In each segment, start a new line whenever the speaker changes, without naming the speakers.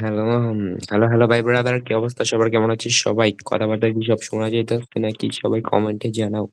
Hello hello hello ভাই brother কি অবস্থা? সবার কেমন আছিস? সবাই কথাবার্তা কি সব শোনা যাইতেছে নাকি সবাই কমেন্টে জানাও?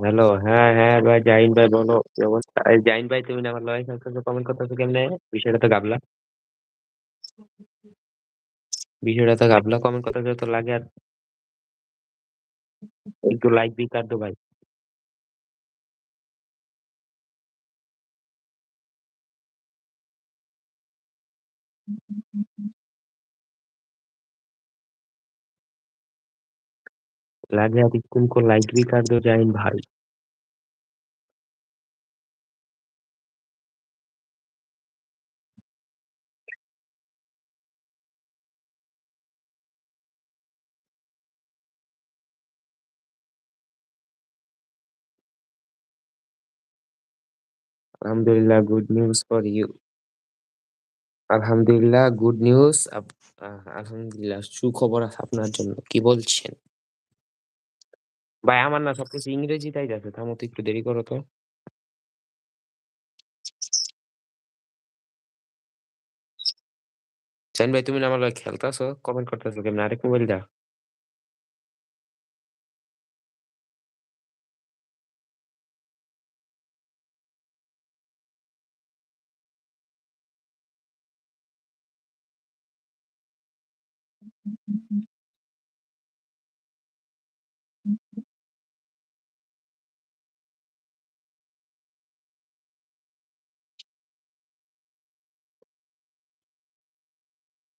হ্যালো হ্যাঁ হ্যাঁ ভাই, জাহিন ভাই বলো, কি অবস্থা? এই জাহিন ভাই, তুমি না আমার লড়াই খেলতেছো কমেন্ট করতেছো কেমনে? বিষয়টা তো গাবলা। বিষয়টা তো গাবলা কমেন্ট করতেছো তো লাগে আর। একটু লাইক দিই কাট ভাই। লাগে আর तुमको लाइक भी कर दो जाहिन भाई আলহামদুলিল্লাহ গুড নিউজ ফর ইউ আলহামদুলিল্লাহ গুড নিউজ আলহামদুলিল্লাহ সুখবর আছে আপনার জন্য কি বলছেন ভাই, আমার না সবকিছু ইংরেজি তাই যাচ্ছে, থামো তো একটু দেরি করো তো। সেন ভাই, তুমি না আমার খেলতাছো? কমেন্ট করতেছো কেমন? আরেক মোবাইল দা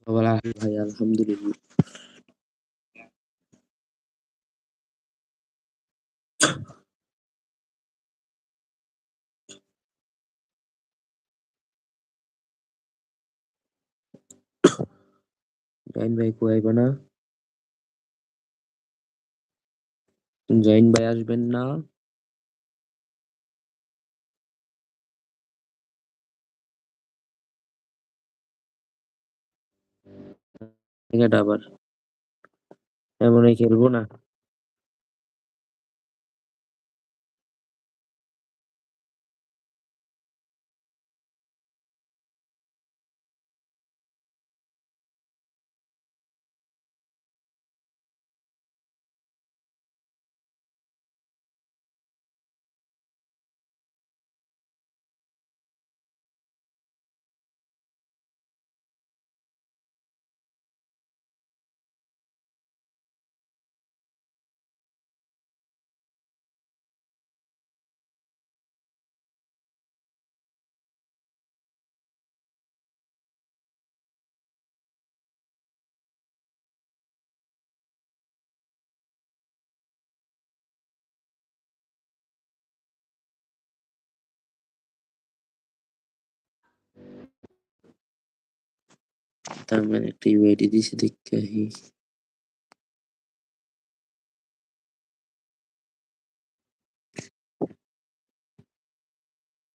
খবর ভাই আলহামদুলিল্লাহ। জয়েন ভাই কো আইব না? জয়েন ভাই আসবেন না। এটা আবার। এমনি খেলব না।
তার মানে একটা ইউআইডি দিছে, দেখতে আহি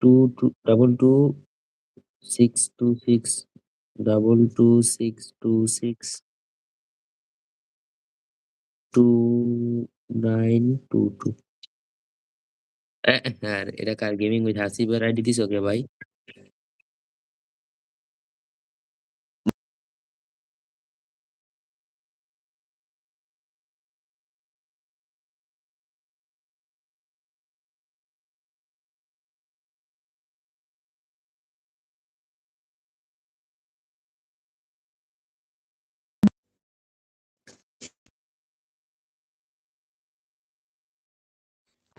two two, double two, six two six, double two six two six, two nine two two. হ্যাঁ এটা কার গেমিং উইথ হাসিবের আইডি দিছ কে ভাই?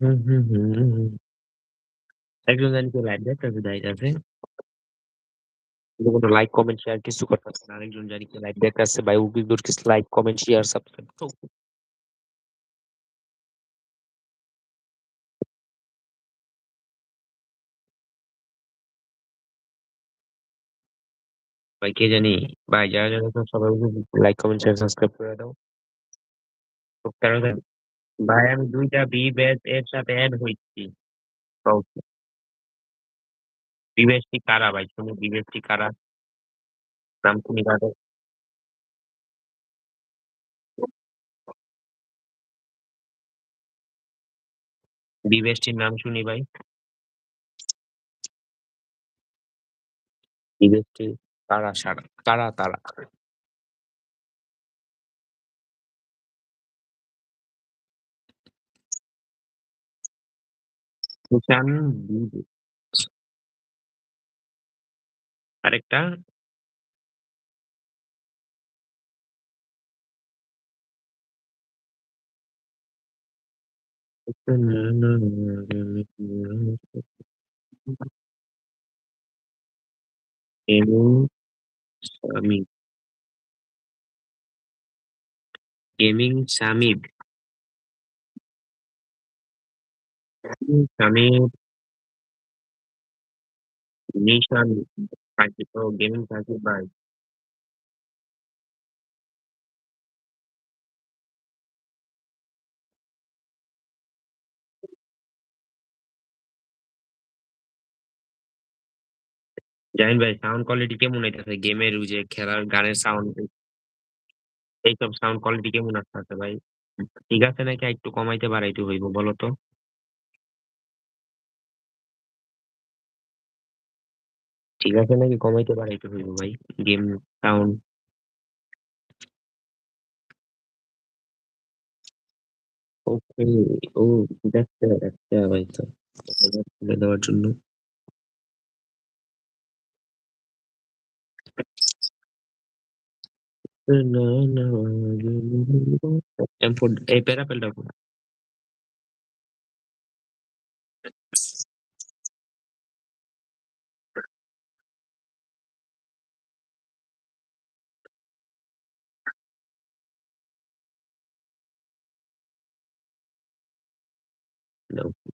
জাইন ভাই তো সালাম আগে রোশনি হুম হুম হুম হুম। একজন জানি কেউ লাইভ দেখতেছে যাইতাছে কোনো লাইক কমেন্ট শেয়ার কিছু করতেছে না আরেকজন জানি কেউ লাইভ দেখতেছে ভাই উকি দূর কিছু লাইক কমেন্ট শেয়ার সাবস্ক্রাইব ভাই কে জানি ভাই যারা যারা তো সবাই লাইক কমেন্ট শেয়ার সাবস্ক্রাইব করে দাও তো কারো জানি ভাই, আমি দুইটা বি ব্যাচ এর সাথে অ্যাড হইছি তো বি ব্যাচটি কারা ভাই? তুমি বি ব্যাচটি কারা? নাম শুনি কারও বি ব্যাচটির নাম শুনি ভাই। বি ব্যাচটি কারা সারা? কারা তারা? সুশান বি ব্যাচ। আরেকটা গেমিং সামিব গেমিং সামিব সাকিব ভাই জাহিন ভাই সাউন্ড কোয়ালিটি কেমন হইতাছে গেমের যে খেলার গানের সাউন্ড এইসব সাউন্ড কোয়ালিটি কেমন আসতেছে ভাই ঠিক আছে নাকি একটু কমাইতে বাড়াইতে হইব বলো তো ঠিক আছে নাকি কমাইতে বাড়াইতে হইব ভাই গেম সাউন্ড ওকে ও দেখতে দেখতে ভাই তো তুলে দেওয়ার জন্য না না এই প্যারাপেলটা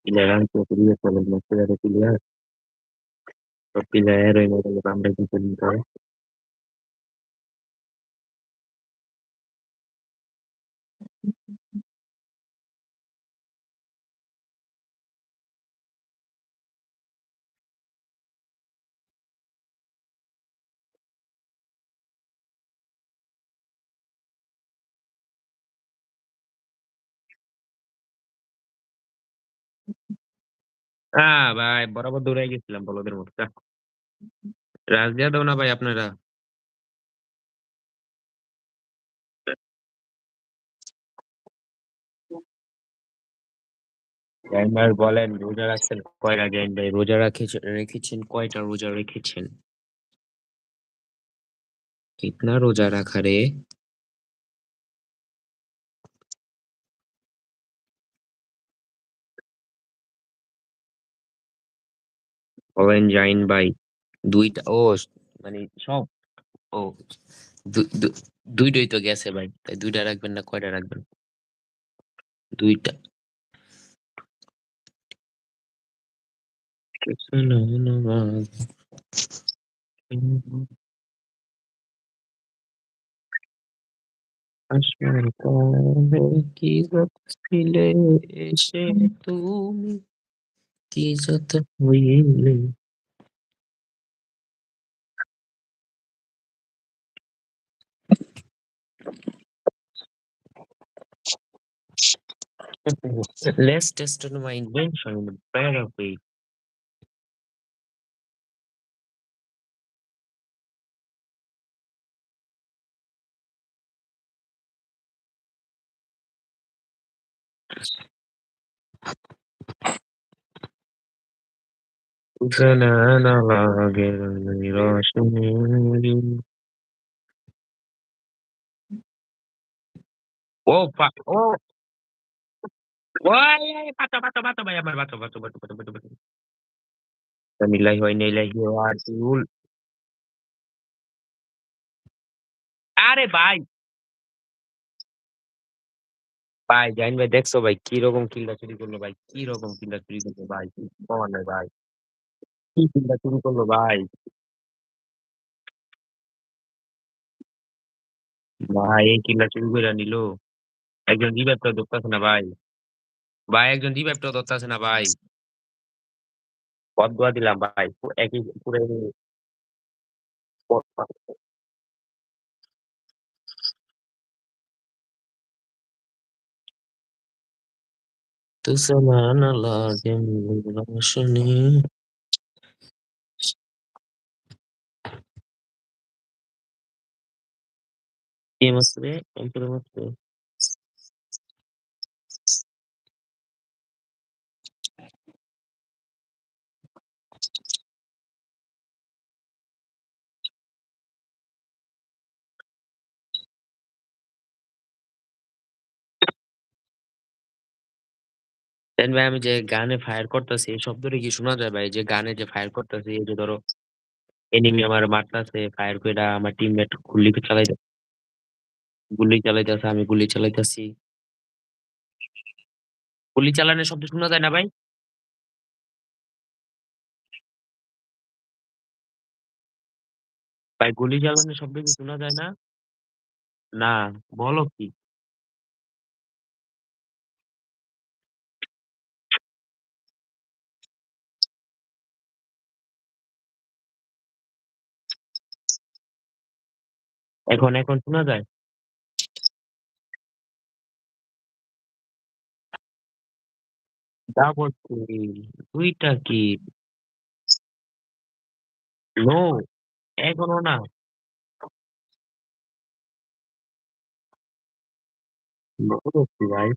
elegancia querida por la atmósfera peculiar, y relevante complementado. আহ ভাই, বরাবর দৌড়ে গেছিলাম বলদের মতো। রাজ দিয়া দাও না ভাই আপনারা। বলেন, রোজা রাখছেন কয়টা জাহিন ভাই? রোজা রাখেছেন, রেখেছেন, কয়টা রোজা রেখেছেন? কিতনা রোজা রাখা রে? জাহিন ভাই দুইটা, ও মানে সব, ও দুইটাই তো গেছে ভাই, তাই দুইটা রাখবেন না, কয়টা রাখবেন? দুইটা। আসমার কোণে কি ছিলে এসে তুমি? কি যত হইলে Let's test on my invention in a better way. জানানা লাগে রোশনি ও পা ও ওই এই, বাঁচো বাঁচো বাঁচো ভাই আমার বাঁচো বাঁচো বাঁচো বাঁচো বাঁচো বাঁচো মিলাই হয় নিলাই আর চুল আরে ভাই ভাই জাইন ভাই দেখছো ভাই কি রকম কিল্লা চুরি করলো ভাই কি রকম কিল্লা চুরি করলো ভাই কমান নাই ভাই কি কিল্লা চুরি করল, ভাই। ভাই, এই কিল্লা চুরি করে নিল। একজন রিভাইভটা ধরতেছে না, ভাই। ভাই, একজন রিভাইভটা ধরতেছে না, ভাই। দিলাম, ভাই। একই মাসবে অন্তরে মাসবে দেন ভাই আমি যে গানে ফায়ার করতেছি, এই শব্দটা কি শোনা যায় ভাই? যে গানে যে ফায়ার করতেছি, এই যে ধরো এনিমি আমার মারতাছে ফায়ার কইরা আমার টিমমেট গুলি চালাইতে গুলি চালাইতেছে, আমি গুলি চালাইতেছি। গুলি চালানোর শব্দ শোনা যায় না ভাই? ভাই, গুলি চালানোর শব্দ কি শোনা যায় না? না, বলো কি? এখন এখন শোনা যায়? ডাবল কিল দুইটা কি নো এখনও না ভাই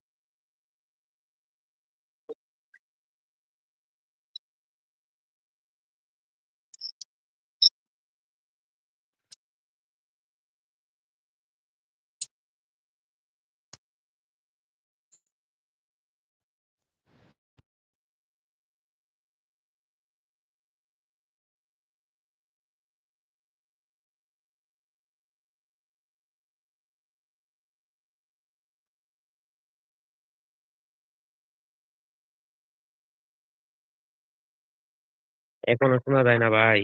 এখনও শোনা যায় না ভাই।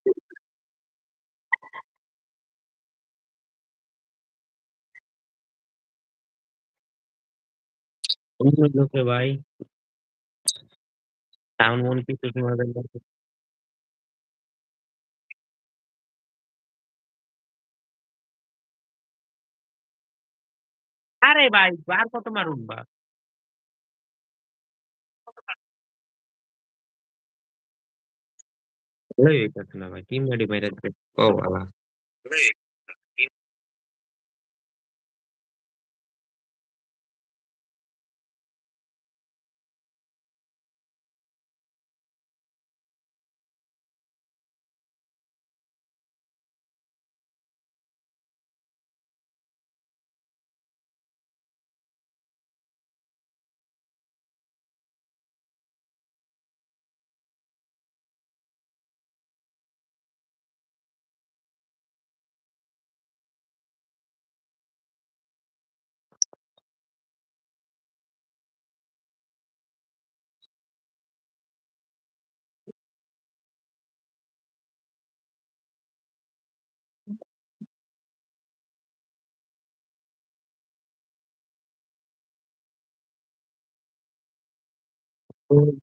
ভাই। সাউন্ড মনে কিছু শোনা যায় না। আরে ভাই আর কত মারুম বা? ভাই। টিমমেটই মাইরা দিছে। ও আল্লাহ! Left.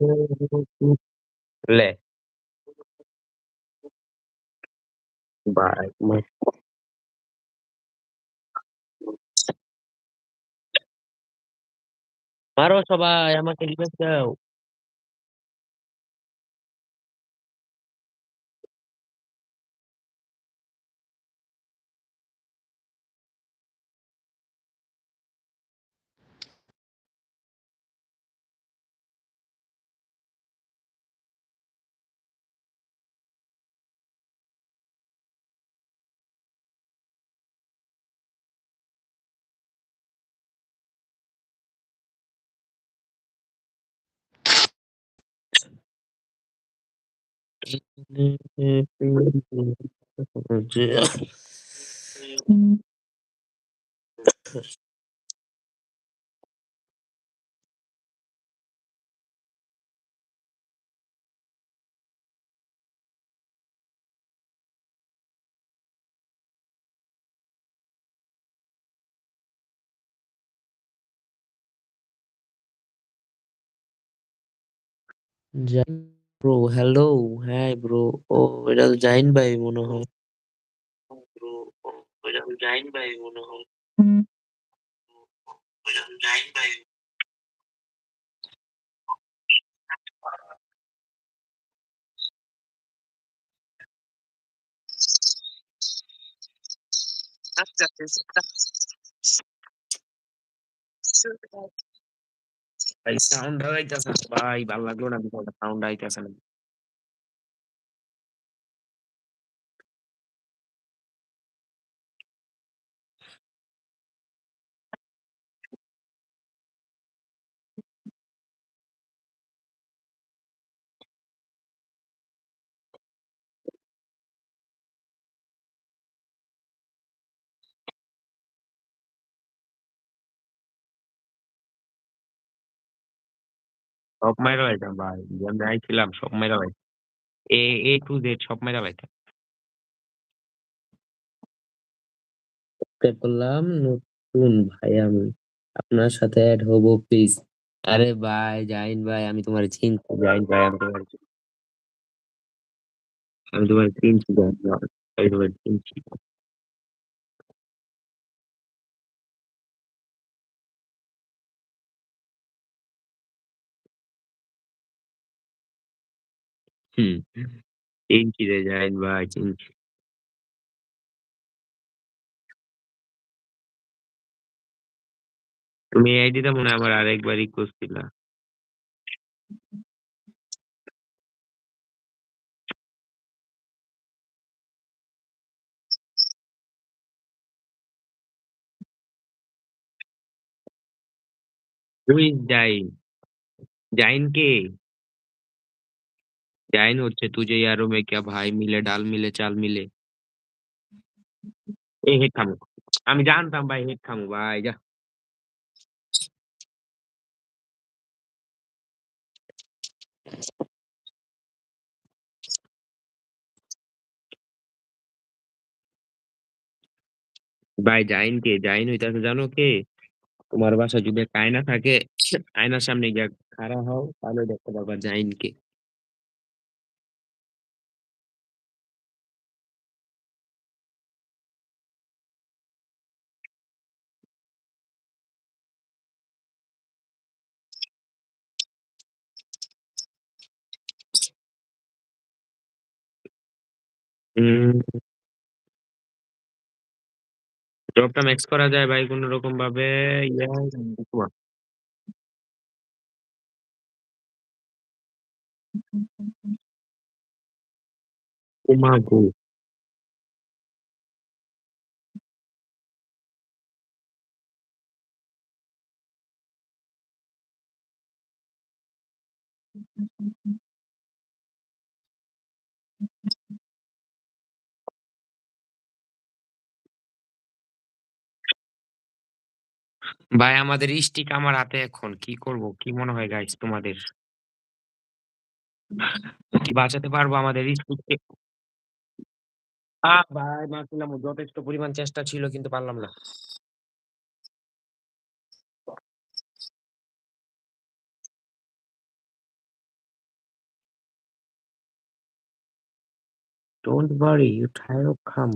Right. My મારો સવાલ એમાં કે દિવસ Mm. Jack bro hello, hi bro. ও এটা তো জাহিন ভাই মনে হয়। ব্রো ও এটা তো জাহিন ভাই মনে হয়। এটা তো জাহিন ভাই। ভাই সাউন্ড আইতাছে ভাই ভালো লাগল না বিষয়টা সাউন্ড আইতাছে না। সব মাইরা লাইতাম ভাই। যেমনে আইছিলাম সব মাইরা লাইতাম। এ এ টু জেড সব মাইরা লাইতাম। করলাম নতুন ভাই আমি। আপনার সাথে এড হব প্লিজ। আরে ভাই জাহিন ভাই, আমি তোমার চিনছি জাহিন ভাই, আমি তোমার। আমি তোমারে চিনছি জাহিন ভাই। আমি তোমারে চিনছি। হুম, চিনছি রে জাহিন ভাই চিনছি। তুমি এই আইডিটা মনে হয় আমার আরেকবার রিকোয়েস্ট দিলা। Who is Jahin? জাহিন কে? জাহিন হচ্ছে তুঝে यारों में क्या भाई मिले डाल मिले चाल मिले। এই হেড থামো। আমি জানতাম ভাই হেড থামো ভাই যা। ভাই জাহিন কে? জাহিন হইতাছে জানো কে? তোমার বাসায় যদি একটা আয়না থাকে আয়নার সামনে গিয়া খাড়া হও তাহলে দেখতে পারবা জাহিন উম জবটা ম্যাক্স করা যায় ভাই কোনরকম ভাবে ইয়া ওমাগো! ভাই আমাদের স্টিক আমার হাতে এখন। কি করব? কি মনে হয় গাইস তোমাদের? কি বাঁচাতে পারব আমাদের স্টিককে? আ ভাই মারছিলাম যথেষ্ট পরিমাণ চেষ্টা ছিল কিন্তু পারলাম না। Don't worry, try to come.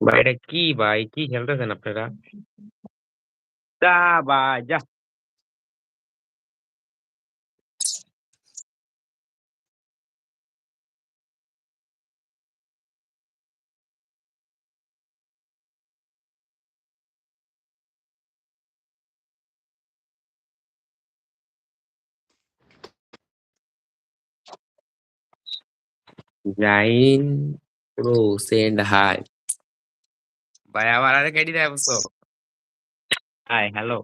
ভাই এটা কি ভাই? কি খেলতেছেন আপনারা? যা ভাই যা। Zain pro send high. ভাই আমার আরেক কেডি দেয়া বলছো? High, hello.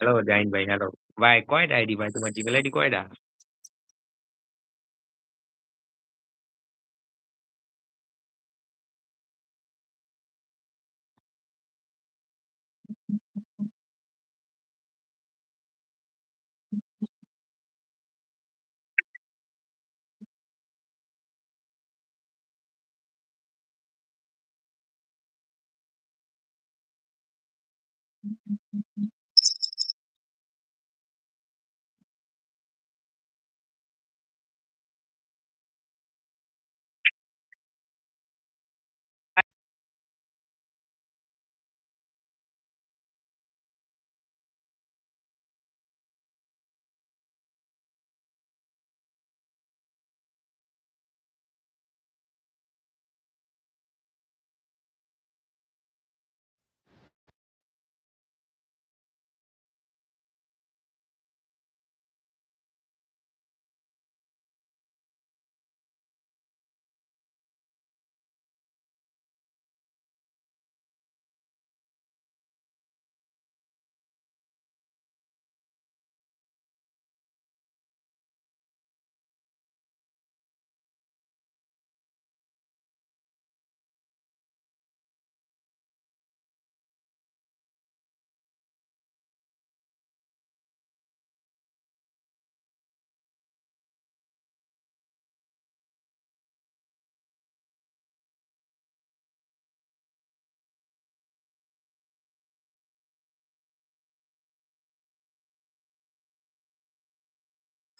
হ্যালো জাহিন ভাই, হ্যালো। ভাই কয়টা আইডি ভাই? তোমার জিমেল আইডি কয়টা?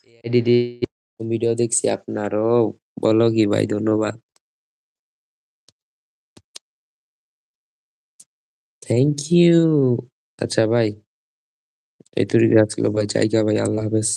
এই ভিডিও দেখছি আপনারও। বলো কি ভাই, ধন্যবাদ। Thank you. আচ্ছা ভাই। এই তুই আজকে ভাই জায়গা ভাই, আল্লাহ হাফেজ।